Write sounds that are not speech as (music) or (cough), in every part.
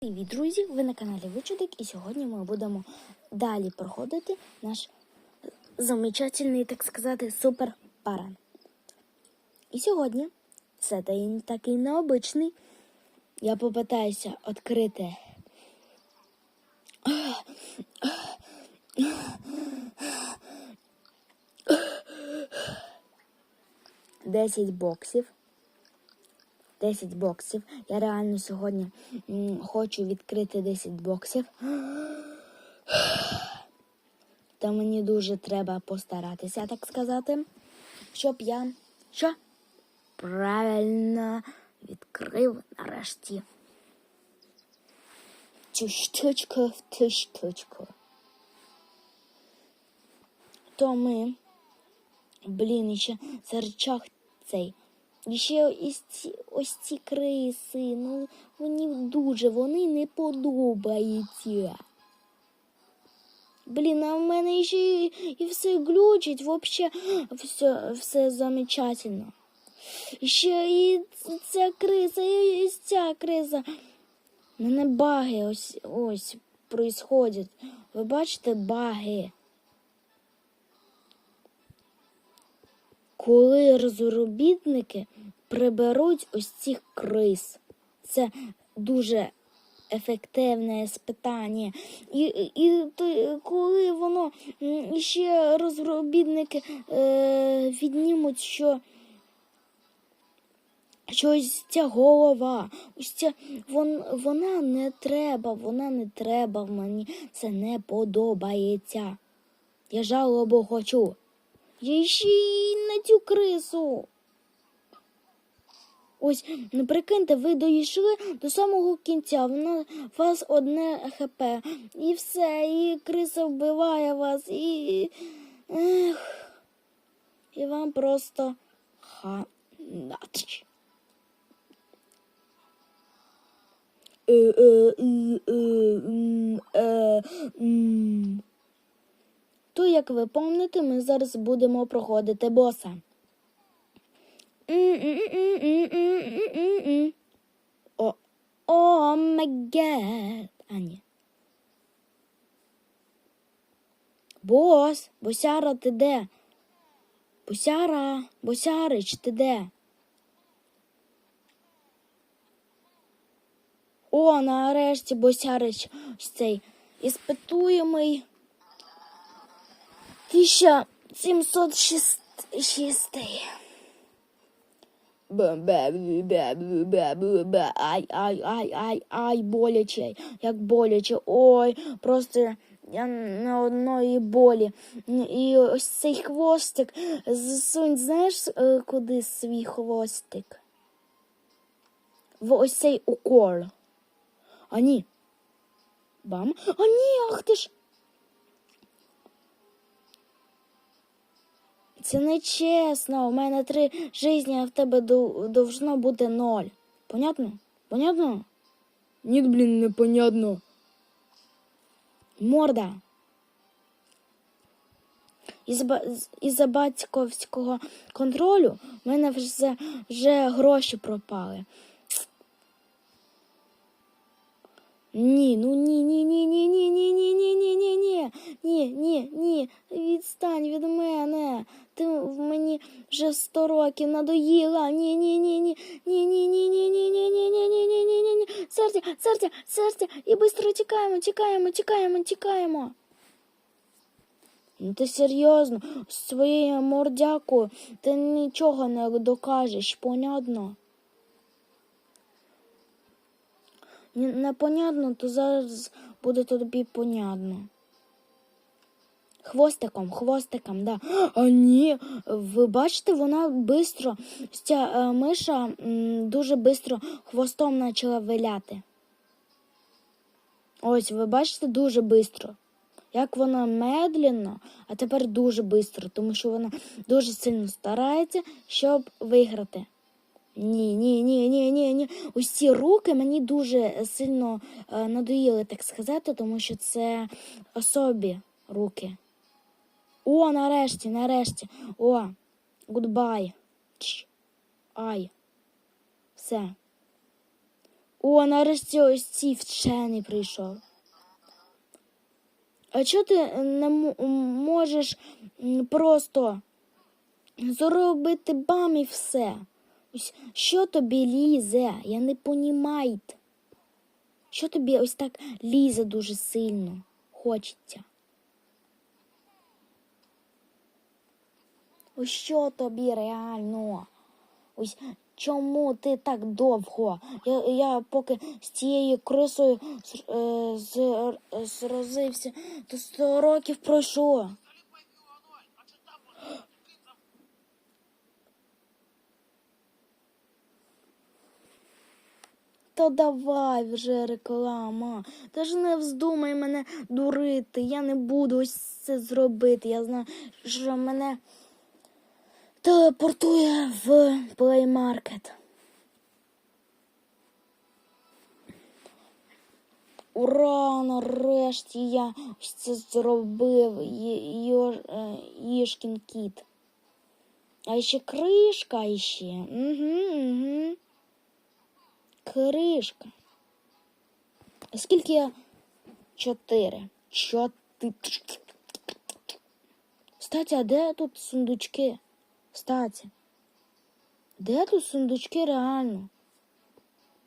Привіт, друзі! Ви на каналі Вичудик, і сьогодні ми будемо далі проходити наш замечательний, так сказати, супер паран. І сьогодні це та- такий необичний. Я попитаюся відкрити. Десять боксів. 10 боксів. Я реально сьогодні хочу відкрити 10 боксів. Та мені дуже треба постаратися, так сказати, щоб я що? Правильно відкрив нарешті. Цю штучку в ту штучку. То ми, блін, ще за речах цей. І ще ось ці, ось ці криси, ну мені дуже вони не подобаються. Блін, а в мене ще і, і все глючить, вообще все, все замечательно. Ще і ця криса, і ця криса. У мене баги ось ось происходять. Ви бачите баги? Коли розробітники приберуть ось цих крис. Це дуже ефективне спитання. І, і то, коли воно ще розробітники е, віднімуть, що. Що ось ця голова, ось ця вон, вона не треба, вона не треба мені. Це не подобається. Я жалобу хочу. Я ще й на цю крису. Ось, прикиньте, ви дійшли до самого кінця, вона вас одне ХП. І все, і криса вбиває вас, і. Ех, і вам просто ханач. Е, е, е, е, е, м. То, як ви помните, ми зараз будемо проходити боса. О, о. А, ні. Бос, босяра, ти де? Босяра, босярич, ти де? О, нарешті босярич цей іспитуємий. 1706. Бе-бе-бе-бе-бе-бе-бе. Ай, ай, ай, ай, ай, боляче, як боляче. Ой, просто я на одної болі. І ось цей хвостик. Засунь, знаєш, е, куди свій хвостик? В ось цей укол. А ні. Бам. А ні, ах ти ж. Це не чесно. У мене три житті, а в тебе должно бути ноль. Понятно? Понятно? Ні, блін, непонятно. Морда. Із. Із-за батьковського контролю в мене вже, вже гроші пропали. Ні, ну ні, ні, ні, ні, ні, ні, ні, ні, ні, ні, ні, ні, ні, відстань від мене. Ти в мені вже сто років надоїла. Ні, ні, ні, ні, ні, ні, ні, ні, ні, ні, ні, ні, ні, ні, ні, ні, ні. Серця, серця, серця, і швидко тікаємо, тікаємо, тікаємо, тікаємо. Ну ти серйозно, своєю мордякою ти нічого не докажеш, понятно? Непонятно, то зараз буде тобі понятно. Хвостиком, хвостиком, да. А ні, ви бачите, вона бистро, ця е, миша дуже бистро хвостом почала виляти. Ось, ви бачите, дуже бистро. Як вона медленно, а тепер дуже бистро, тому що вона дуже сильно старається, щоб виграти. Ні, ні, ні, ні, ні, ні. Ці руки мені дуже сильно е, надоїли, так сказати, тому що це особі руки. О, нарешті, нарешті. О, гудбай. Ай. Все. О, нарешті ось цей вчений прийшов. А чого ти не можеш просто зробити бам і все? Ось що тобі лізе? Я не понімаю. Що тобі ось так лізе дуже сильно хочеться? Що тобі реально? Ось чому ти так довго? Я, я поки з цією крисою е, зрозився, то сто років пройшло. Та давай вже реклама. Та ж не вздумай мене дурити. Я не буду ось це зробити. Я знаю, що мене телепортує в Play Market. Ура! Нарешті я це зробив. Є- йо- е, кіт. А ще кришка ще. Угу, угу. Кришка. Скільки я? Чотири. Чотири. Статі, а де тут сундучки? Статі. Де тут сундучки реально?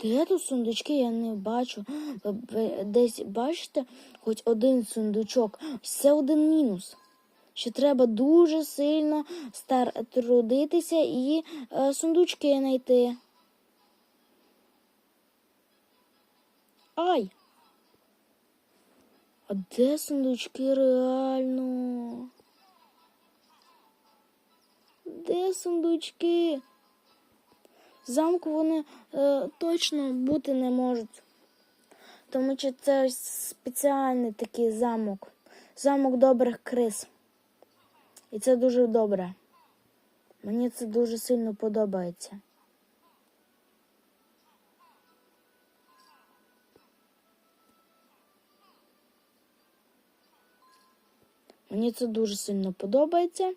Де тут сундучки? Я не бачу. Десь бачите хоч один сундучок. Це один мінус. Що треба дуже сильно стар трудитися і е, сундучки знайти. Ай! А де сундучки реально? Де сундучки? Замку вони е, точно бути не можуть. Тому що це спеціальний такий замок. Замок добрих крис. І це дуже добре. Мені це дуже сильно подобається. Мені це дуже сильно подобається.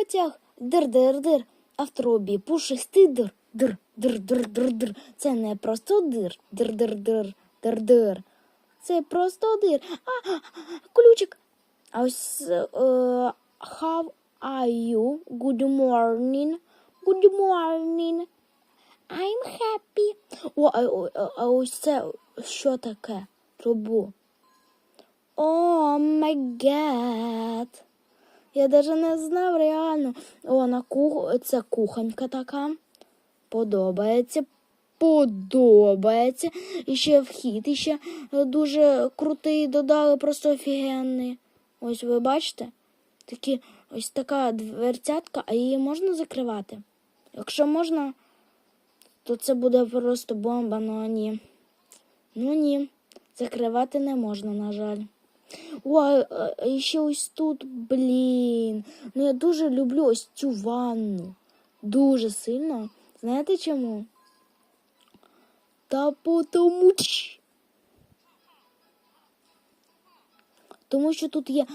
Потяг дир-дир-дир, а в трубі пушистий дир. Дир, дир, дир, дир, дир. Це не просто дир, дир, дир, дир, дир, дир. Це просто дир. А, ключик. А ось е, how are you? Good morning. Good morning. I'm happy. О, а ось це що таке? Трубу. О, май гад. Я даже не знав реально. О, кух... це кухонька така. Подобається. Подобається. І ще вхід, і ще дуже крутий додали, просто офігенний. Ось ви бачите? Такі, ось така дверцятка, а її можна закривати? Якщо можна, то це буде просто бомба, ну ні. Ну ні, закривати не можна, на жаль. А а ще ось тут, блін. Ну я дуже люблю ось цю ванну. Дуже сильно. Знаєте чому? Та потому Тому що тут є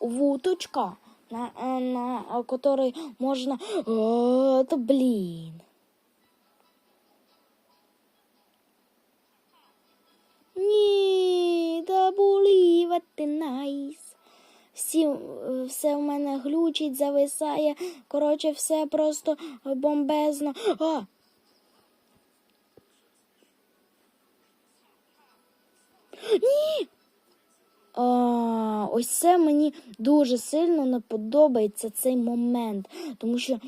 вуточка, на, на, на которой можна. О, та блін. Ні, да булівати найс. Всі, все в мене глючить, зависає. Коротше, все просто бомбезно. А! Ні! А, ось це мені дуже сильно не подобається цей момент. Тому що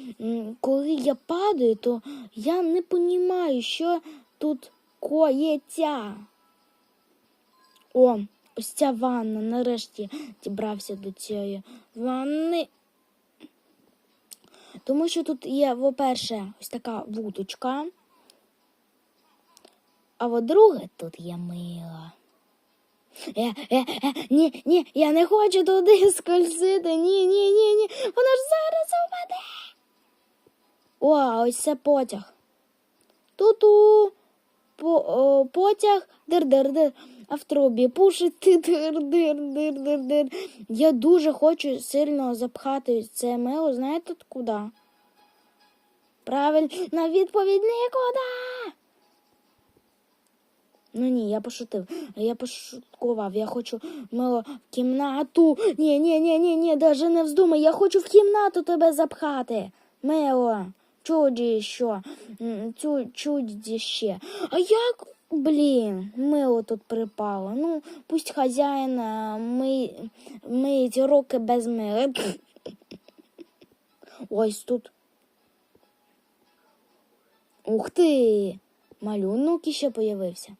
коли я падаю, то я не розумію, що тут коїться. О, ось ця ванна. Нарешті дібрався до цієї ванни. Тому що тут є, по-перше, ось така вудочка. А по-друге, тут є мило. Е, е, е, ні, ні, я не хочу туди скользити. Ні, ні, ні, ні. Вона ж зараз упаде. О, ось це потяг. Ту-ту. По, о, потяг дир-дир-дир. А в трубі пушить ти дир дир дир дир дир Я дуже хочу сильно запхати це мило, знаєте куди? Правильно, відповідь нікуди. Ну ні, я пошутив. Я пошуткував. Я хочу мило в кімнату. Ні, ні, ні, ні, ні, даже не вздумай. Я хочу в кімнату тебе запхати. Мило, чуді що? М, Цю чуді ще. А як, блін, мило тут припало. Ну, пусть хазяїн ми, миють руки без мила. Ось тут. Ух ти! Малюнок іще появився.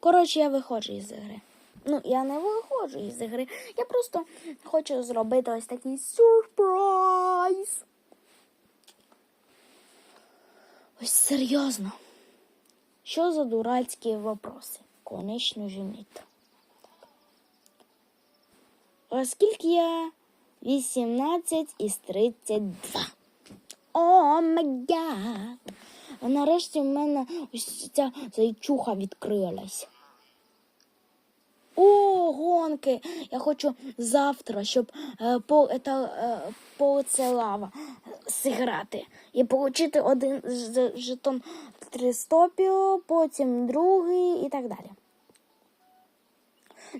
Коротше, я виходжу із гри. Ну, я не виходжу із гри. Я просто хочу зробити ось такий сюрприз. Ось серйозно. Що за дурацькі вопроси? Конечно же. Оскільки я 18 із 32. О, май! Нарешті в мене ось ця зайчуха відкрилась. О, гонки! Я хочу завтра, щоб е, по, ета, е, по це лава зіграти і отримати один жетон Тристопіо, потім другий і так далі.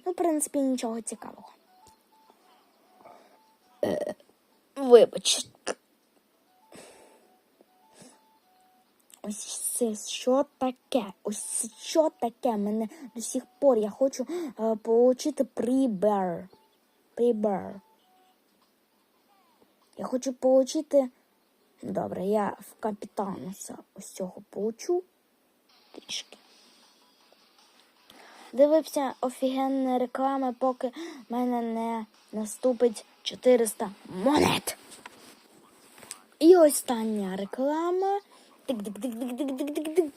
Ну, в принципі, нічого цікавого. Е, Ось це що таке? Ось що таке? Мене до сих пор я хочу е, получити прибер. Прибер. Я хочу получити. Добре, я в капітануса ось цього получу трішки. Дивився офігенні реклами, поки в мене не наступить 400 монет. І остання реклама. Тик-дик-дик-дик-дик-дик-дик-дик.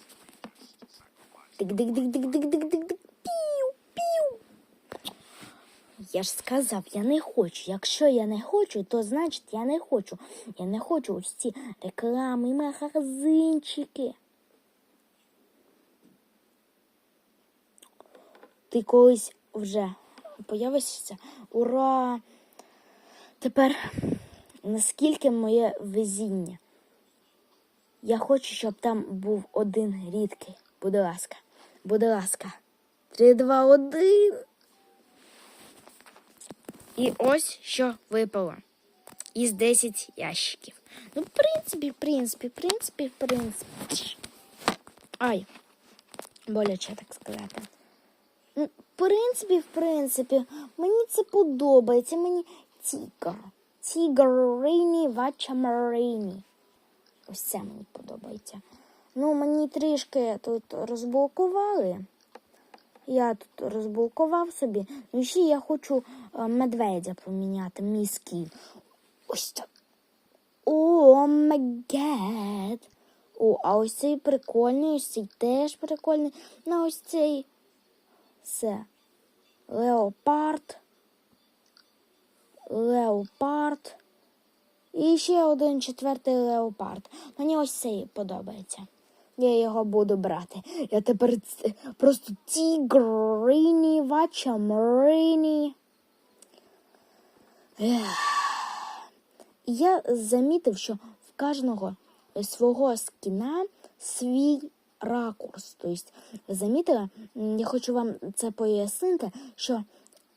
Тик-дик-дик-дик-дик-дик-дик-дик. Піу, піу. Я ж сказав, я не хочу. Якщо я не хочу, то значить я не хочу. Я не хочу ось ці реклами, магазинчики. Ти колись вже появишся? Ура! Тепер наскільки моє везіння? Я хочу, щоб там був один рідкий. Будь ласка, будь ласка. Три, два, один. І ось що випало із 10 ящиків. Ну, в принципі, в принципі, в принципі, в принципі. Ай, боляче так сказати. Ну, в принципі, в принципі, мені це подобається. Мені тігр. Тігр Рейні Вачамарейні. Ось це мені подобається. Ну, мені трішки тут розблокували. Я тут розблокував собі. Ну, ще я хочу е, медведя поміняти, міський. Ось так. О, май. О, а ось цей прикольний, ось цей теж прикольний. Ну, ось цей. Все. Леопард. Леопард. І ще один четвертий леопард. Мені ось цей подобається. Я його буду брати. Я тепер просто тігрині, вачамрині. Ех. І Я замітив, що в кожного свого скіна свій ракурс. Тобто, М, я хочу вам це пояснити, що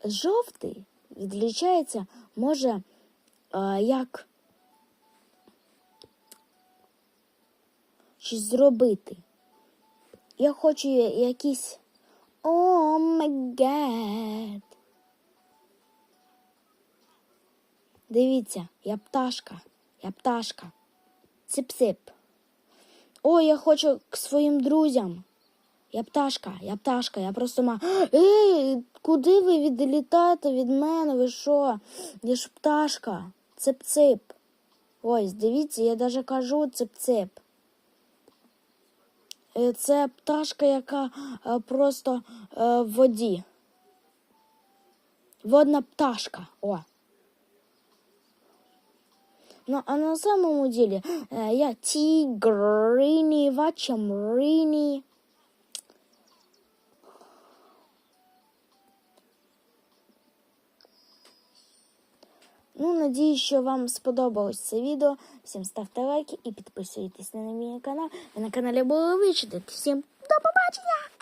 жовтий відлічається, може, е, як щось зробити. Я хочу якісь. О, май. Дивіться, я пташка, я пташка. Сип-сип. О, я хочу к своїм друзям. Я пташка, я пташка, я просто ма. (gasps) Ей, куди ви відлітаєте від мене? Ви що? Я ж пташка. Цip-цip. Ось, дивіться, я даже кажу цip-цip. Е, Це пташка, яка е, просто е, в воді. Водна пташка. О. Ну, а на самому ділі е, я тігрині, вачамрині. Ну, надіюсь, що вам сподобалось це відео. Всім ставте лайки і підписуйтесь на мій канал. Ви на каналі було вичити. Всім до побачення!